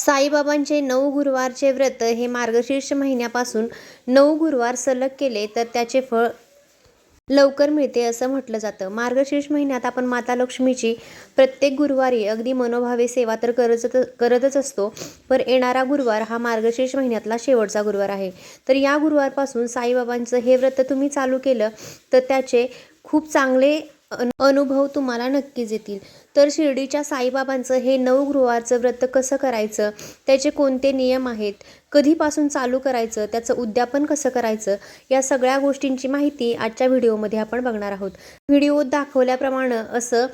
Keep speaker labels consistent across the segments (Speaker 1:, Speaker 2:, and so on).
Speaker 1: साईबाबांचे नऊ गुरुवारचे व्रत हे मार्गशीर्ष महिन्यापासून नऊ गुरुवार सलग केले तर त्याचे फळ लवकर मिळते असं म्हटलं जातं. मार्गशीर्ष महिन्यात आपण माता लक्ष्मीची प्रत्येक गुरुवारी अगदी मनोभावे सेवा तर करतच करतच असतो पर येणारा गुरुवार हा मार्गशीर्ष महिन्यातला शेवटचा गुरुवार आहे. तर या गुरुवारपासून साईबाबांचं हे व्रत तुम्ही चालू केलं तर त्याचे खूप चांगले अनुभव तुम्हाला नक्कीच येतील. तर शिर्डीच्या साईबाबांचं हे नऊ व्रत कसं करायचं? त्याचे कोणते नियम आहेत? कधीपासून चालू करायचं? त्याचं उद्यापन कसं करायचं? या सगळ्या गोष्टींची माहिती आजच्या व्हिडिओमध्ये आपण बघणार आहोत. व्हिडिओत दाखवल्याप्रमाणे असं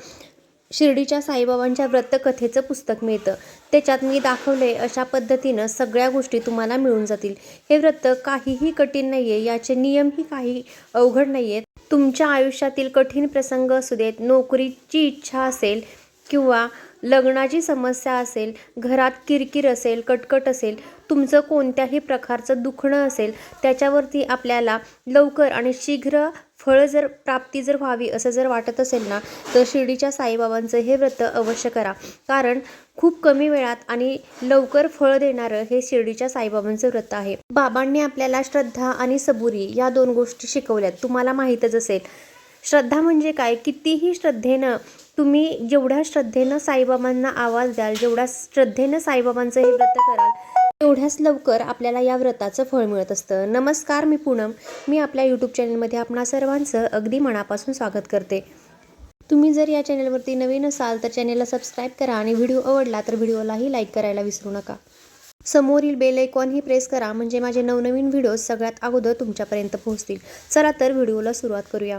Speaker 1: शिर्डीच्या साईबाबांच्या व्रतकथेचं पुस्तक मिळतं. त्याच्यात मी दाखवले अशा पद्धतीनं सगळ्या गोष्टी तुम्हाला मिळून जातील. हे व्रत काहीही कठीण नाही आहे याचे नियमही काही अवघड नाही आहेत तुमच्या आयुष्यातील कठीण प्रसंग असू देत नोकरीची इच्छा असेल किंवा लग्नाची समस्या असेल घरात किरकिर असेल कटकट असेल तुमचं कोणत्याही प्रकारचं दुखणं असेल त्याच्यावरती आपल्याला लवकर आणि शीघ्र फळ जर प्राप्ती जर व्हावी असं जर वाटत असेल ना तर शिर्डीच्या साईबाबांचं हे व्रत अवश्य करा. कारण खूप कमी वेळात आणि लवकर फळ देणारं हे शिर्डीच्या साईबाबांचं व्रत आहे. बाबांनी आपल्याला श्रद्धा आणि सबुरी या दोन गोष्टी शिकवल्यात. तुम्हाला माहीतच असेल. श्रद्धा म्हणजे काय? कितीही श्रद्धेनं तुम्ही जेवढ्या श्रद्धेनं साईबाबांना आवाज द्याल जेवढ्या श्रद्धेनं साईबाबांचं हे व्रत कराल एवढ्याच लवकर आपल्याला या व्रताचं फळ मिळत असतं. नमस्कार मी पूनम. मी आपल्या यूट्यूब चॅनलमध्ये आपणा सर्वांचं अगदी मनापासून स्वागत करते. तुम्ही जर या चॅनलवरती नवीन असाल तर चॅनलला सबस्क्राईब करा आणि व्हिडिओ आवडला तर व्हिडिओलाही लाईक करायला विसरू नका. समोरील बेल आयकॉनही प्रेस करा म्हणजे माझे नवनवीन व्हिडिओज सगळ्यात अगोदर तुमच्यापर्यंत पोहोचतील. चला तर व्हिडिओला सुरुवात करूया.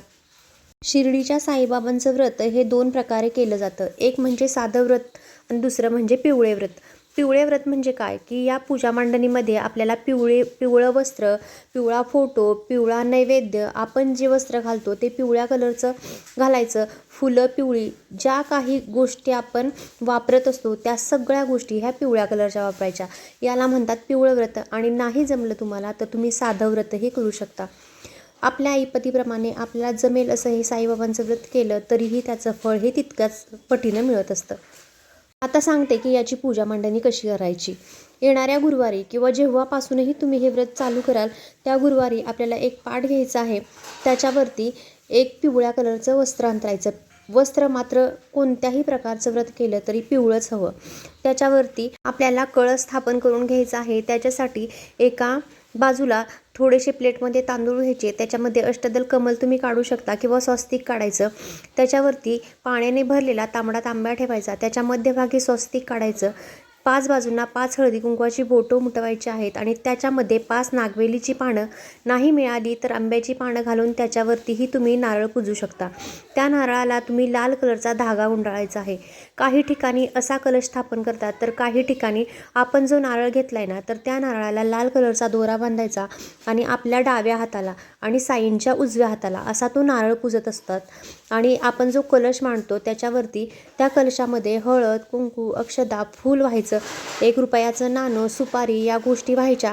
Speaker 1: शिर्डीच्या साईबाबांचं व्रत हे दोन प्रकारे केलं जातं. एक म्हणजे साधं व्रत आणि दुसरं म्हणजे पिवळे व्रत. पिवळे व्रत म्हणजे काय? की या पूजा मांडणीमध्ये आपल्याला पिवळे पिवळं वस्त्र पिवळा फोटो पिवळा नैवेद्य आपण जे वस्त्र घालतो ते पिवळ्या कलरचं घालायचं. फुलं पिवळी ज्या काही गोष्टी आपण वापरत असतो त्या सगळ्या गोष्टी ह्या पिवळ्या कलरच्या वापरायच्या. याला म्हणतात पिवळं व्रत. आणि नाही जमलं तुम्हाला तर तुम्ही साधं व्रतही करू शकता. आपल्या आईपतीप्रमाणे आपल्याला जमेल असं हे साईबाबांचं व्रत केलं तरीही त्याचं फळ हे तितक्याच पटीनं मिळत असतं. आता सांगते की याची पूजा मांडणी कशी करायची. येणाऱ्या गुरुवारी किंवा जेव्हापासूनही तुम्ही हे व्रत चालू कराल त्या गुरुवारी आपल्याला एक पाठ घ्यायचा आहे. त्याच्यावरती एक पिवळ्या कलरचं वस्त्र अंतरायचं. वस्त्र मात्र कोणत्याही प्रकारचं व्रत केलं तरी पिवळंच हवं. त्याच्यावरती आपल्याला कळस स्थापन करून घ्यायचं आहे. त्याच्यासाठी एका बाजूला थोडेसे प्लेटमध्ये तांदूळ घ्यायचे त्याच्यामध्ये अष्टदल कमल तुम्ही काढू शकता किंवा स्वस्तिक काढायचं. त्याच्यावरती पाण्याने भरलेला तांबडा तांब्या ठेवायचा त्याच्या मध्यभागी स्वस्तिक काढायचं. पाच बाजूंना पाच हळदी कुंकवाची बोटं उमटवायची आहेत आणि त्याच्यामध्ये पाच नागवेलीची पानं नाही मिळाली तर आंब्याची पानं घालून त्याच्यावरतीही तुम्ही नारळ पुजू शकता. त्या नारळाला तुम्ही लाल कलरचा धागा गुंडाळायचा आहे. काही ठिकाणी असा कलश स्थापन करतात तर काही ठिकाणी आपण जो नारळ घेतला आहे ना तर त्या नारळाला लाल कलरचा दोरा बांधायचा आणि आपल्या डाव्या हाताला आणि साईंच्या उजव्या हाताला असा तो नारळ पुजत असतात. आणि आपण जो कलश मांडतो त्याच्यावरती त्या कलशामध्ये हळद कुंकू अक्षदा फूल व्हायचं एक रुपयाचं नाणं सुपारी या गोष्टी व्हायच्या.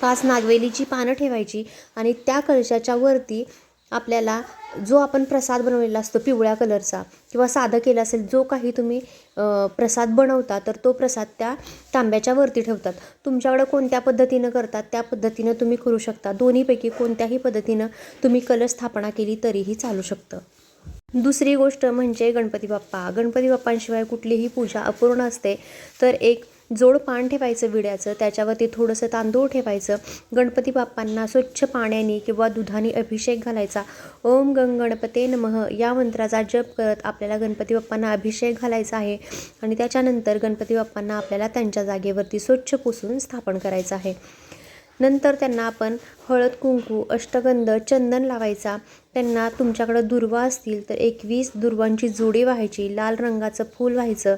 Speaker 1: पाच नागवेलीची पानं ठेवायची आणि त्या कलशाच्या वरती आपल्याला जो आपण प्रसाद बनवलेला असतो पिवळ्या कलरचा किंवा साधं केलं असेल जो काही तुम्ही प्रसाद बनवता तर तो प्रसाद त्या तांब्याच्या वरती ठेवतात. तुमच्याकडं कोणत्या पद्धतीनं करतात त्या पद्धतीनं तुम्ही करू शकता. दोन्हीपैकी कोणत्याही पद्धतीनं तुम्ही कलश स्थापना केली तरीही चालू शकतं. दुसरी गोष्ट म्हणजे गणपती बाप्पा. गणपती बाप्पांशिवाय कुठलीही पूजा अपूर्ण असते तर एक जोड पान ठेवायचं विड्याचं त्याच्यावरती थोडंसं तांदूळ ठेवायचं. गणपती बाप्पांना स्वच्छ पाण्याने किंवा दुधाने अभिषेक घालायचा. ओम गंग गणपते नमः या मंत्राचा जप करत आपल्याला गणपती बाप्पांना अभिषेक घालायचा आहे. आणि त्याच्यानंतर गणपती बाप्पांना आपल्याला त्यांच्या जागेवरती स्वच्छ पुसून स्थापन करायचं आहे. नंतर त्यांना आपण हळद कुंकू अष्टगंध चंदन लावायचा. त्यांना तुमच्याकडं दुर्वा असतील तर एकवीस दुर्वांची जोडी व्हायची लाल रंगाचं फूल व्हायचं.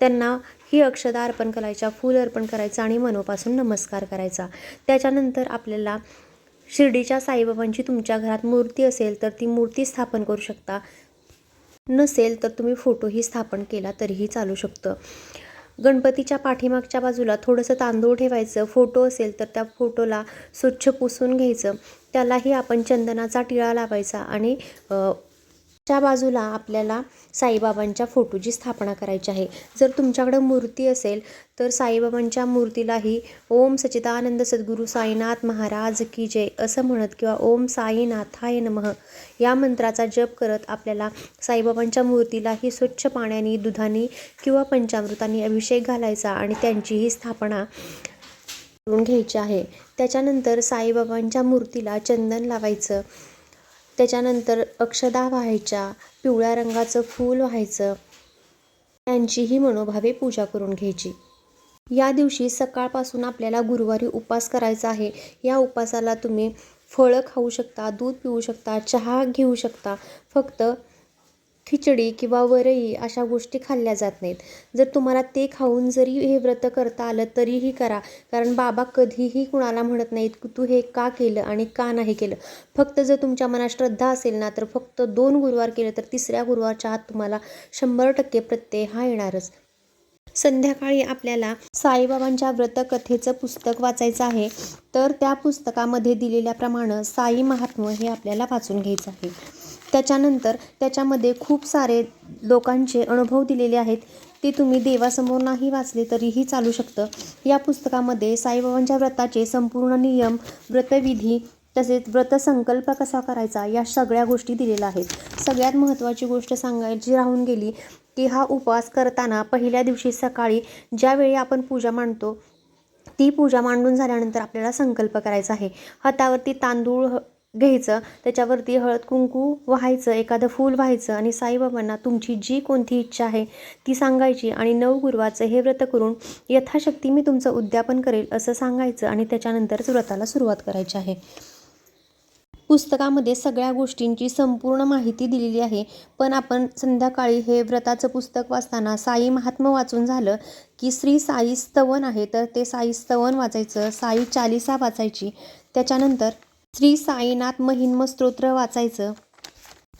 Speaker 1: त्यांना ही अक्षदा अर्पण करायच्या फूल अर्पण करायचं आणि मनोपासून नमस्कार करायचा. त्याच्यानंतर आपल्याला शिर्डीच्या साईबाबांची तुमच्या घरात मूर्ती असेल तर ती मूर्ती स्थापन करू शकता. नसेल तर तुम्ही फोटोही स्थापन केला तरीही चालू शकतं. गणपतीच्या पाठीमागच्या बाजूला थोडंसं तांदूळ ठेवायचं फोटो असेल तर त्या फोटोला स्वच्छ पुसून घ्यायचं. त्यालाही आपण चंदनाचा टिळा लावायचा आणि च्या बाजूला आपल्याला साईबाबांच्या फोटोची स्थापना करायची आहे. जर तुमच्याकडं मूर्ती असेल तर साईबाबांच्या मूर्तीलाही ओम सचिदानंद सद्गुरू साईनाथ महाराज की जय असं म्हणत किंवा ओम साईनाथाय नमः या मंत्राचा जप करत आपल्याला साईबाबांच्या मूर्तीलाही स्वच्छ पाण्याने दुधाने किंवा पंचामृताने अभिषेक घालायचा आणि त्यांचीही स्थापना करून घ्यायची आहे. त्याच्यानंतर साईबाबांच्या मूर्तीला चंदन लावायचं. त्याच्यानंतर अक्षदा व्हायच्या पिवळ्या रंगाचं फूल व्हायचं त्यांचीही मनोभावे पूजा करून घ्यायची. या दिवशी सकाळपासून आपल्याला गुरुवारी उपास करायचा आहे. या उपासाला तुम्ही फळं खाऊ शकता दूध पिऊ शकता चहा घेऊ शकता. फक्त खिचडी किंवा वरई अशा गोष्टी खाल्ल्या जात नाहीत. जर तुम्हाला ते खाऊन जरी हे व्रत करता आलं तरीही करा. कारण बाबा कधीही कुणाला म्हणत नाहीत की तू हे का केलं आणि का नाही केलं. फक्त जर तुमच्या मनात श्रद्धा असेल ना तर फक्त दोन गुरुवार केलं तर तिसऱ्या गुरुवारच्या आत तुम्हाला शंभर टक्के प्रत्यय हा येणारच. संध्याकाळी आपल्याला साईबाबांच्या व्रतकथेचं पुस्तक वाचायचं आहे. तर त्या पुस्तकामध्ये दिलेल्याप्रमाणे साई महात्म हे आपल्याला वाचून घ्यायचं आहे. त्याच्यानंतर त्याच्यामध्ये खूप सारे लोकांचे अनुभव दिलेले आहेत. ते तुम्ही देवासमोर नाही वाचले तरीही चालू शकतं. या पुस्तकामध्ये साईबाबांच्या व्रताचे संपूर्ण नियम व्रतविधी तसेच व्रतसंकल्प कसा करायचा या सगळ्या गोष्टी दिलेल्या आहेत. सगळ्यात महत्त्वाची गोष्ट सांगायची राहून गेली की हा उपवास करताना पहिल्या दिवशी सकाळी ज्यावेळी आपण पूजा मांडतो ती पूजा मांडून झाल्यानंतर आपल्याला संकल्प करायचा आहे. हातावरती तांदूळ ह- घ्यायचं. त्याच्यावरती हळद कुंकू व्हायचं एखादं फूल व्हायचं आणि साईबाबांना तुमची जी कोणती इच्छा आहे ती सांगायची आणि नऊ गुरुवाचं हे व्रत करून यथाशक्ती मी तुमचं उद्यापन करेल असं सांगायचं आणि त्याच्यानंतरच व्रताला सुरुवात करायची आहे. पुस्तकामध्ये सगळ्या गोष्टींची संपूर्ण माहिती दिलेली आहे. पण आपण संध्याकाळी हे व्रताचं पुस्तक वाचताना साई महात्म वाचून झालं की श्री साई स्तवन आहे. तर ते साई स्तवन वाचायचं साई चालिसा वाचायची. त्याच्यानंतर श्री साईनाथ महिन्म स्तोत्र वाचायचं.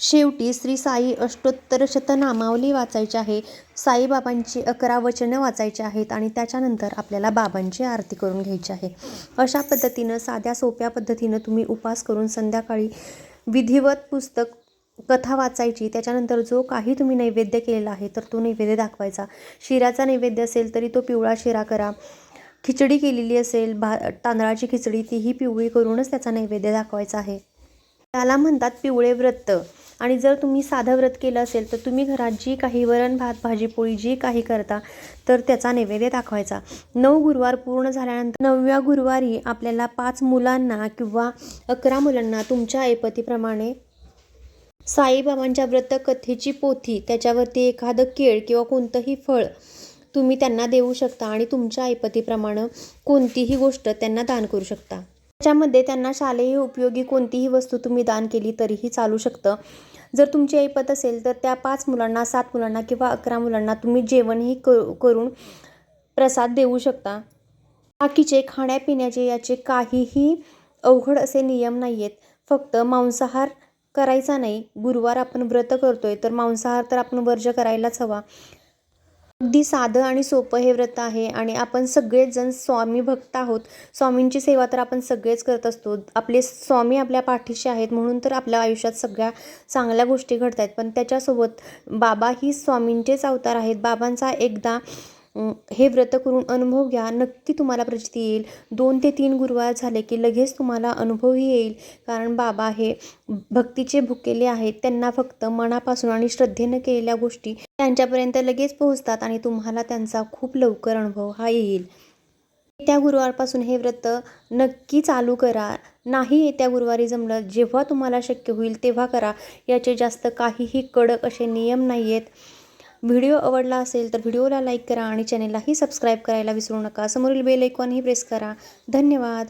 Speaker 1: शेवटी श्री साई अष्टोत्तर शतनामावली वाचायची आहे. साईबाबांची अकरा वचनं वाचायची आहेत आणि त्याच्यानंतर आपल्याला बाबांची आरती करून घ्यायची आहे. अशा पद्धतीनं साध्या सोप्या पद्धतीनं तुम्ही उपास करून संध्याकाळी विधिवत पुस्तक कथा वाचायची. त्याच्यानंतर जो काही तुम्ही नैवेद्य केलेला आहे तर तो नैवेद्य दाखवायचा. शिराचा नैवेद्य असेल तरी तो पिवळा शिरा करा. खिचडी केलेली असेल भा तांदळाची खिचडी तीही पिवळी करूनच त्याचा नैवेद्य दाखवायचा आहे. त्याला म्हणतात पिवळे व्रत. आणि जर तुम्ही साधं व्रत केलं असेल तर तुम्ही घरात जी काही वरण भात भाजी पोळी जी काही करता तर त्याचा नैवेद्य दाखवायचा. नऊ गुरुवार पूर्ण झाल्यानंतर नवव्या गुरुवारी आपल्याला पाच मुलांना किंवा अकरा मुलांना तुमच्या ऐपतीप्रमाणे साईबाबांच्या व्रतकथेची पोथी त्याच्यावरती एखादं केळ किंवा कोणतंही फळ तुम्ही त्यांना देऊ शकता आणि तुमच्या ऐपतीप्रमाणे कोणतीही गोष्ट त्यांना दान करू शकता. त्याच्यामध्ये त्यांना शालेय उपयोगी कोणतीही वस्तू तुम्ही दान केली तरीही चालू शकतं. जर तुमची ऐपत असेल तर त्या पाच मुलांना सात मुलांना किंवा अकरा मुलांना तुम्ही जेवणही करू करून प्रसाद देऊ शकता. बाकीचे खाण्यापिण्याचे याचे काहीही अवघड असे नियम नाही आहेत फक्त मांसाहार करायचा नाही. गुरुवार आपण व्रत करतोय तर मांसाहार तर आपण वर्ज करायलाच हवा. अगदी साधं आणि सोपं हे व्रत आहे आणि आपण सगळेच जण स्वामी भक्त आहोत. स्वामींची सेवा तर आपण सगळेच करत असतो. आपले स्वामी आपल्या पाठीशी आहेत म्हणून तर आपल्या आयुष्यात सगळ्या चांगल्या गोष्टी घडत आहेत पण त्याच्यासोबत बाबा ही स्वामींचेच अवतार आहेत. बाबांचा एकदा हे व्रत करून अनुभव घ्या. नक्की तुम्हाला प्रचिती येईल. दोन ते तीन गुरुवार झाले की लगेच तुम्हाला अनुभवही येईल. कारण बाबा हे भक्तीचे भुकेले आहेत. त्यांना फक्त मनापासून आणि श्रद्धेनं केलेल्या गोष्टी त्यांच्यापर्यंत लगेच पोहोचतात आणि तुम्हाला त्यांचा खूप लवकर अनुभव हा येईल. येत्या गुरुवारपासून हे व्रत नक्की चालू करा. नाही येत्या गुरुवारी जमलं जेव्हा तुम्हाला शक्य होईल तेव्हा करा. याचे जास्त काहीही कडक असे नियम नाही आहेत व्हिडिओ आवडला असेल तर व्हिडिओला लाईक करा आणि चॅनेललाही सबस्क्राईब करायला विसरू नका. समोरील बेल आयकॉनही प्रेस करा. धन्यवाद.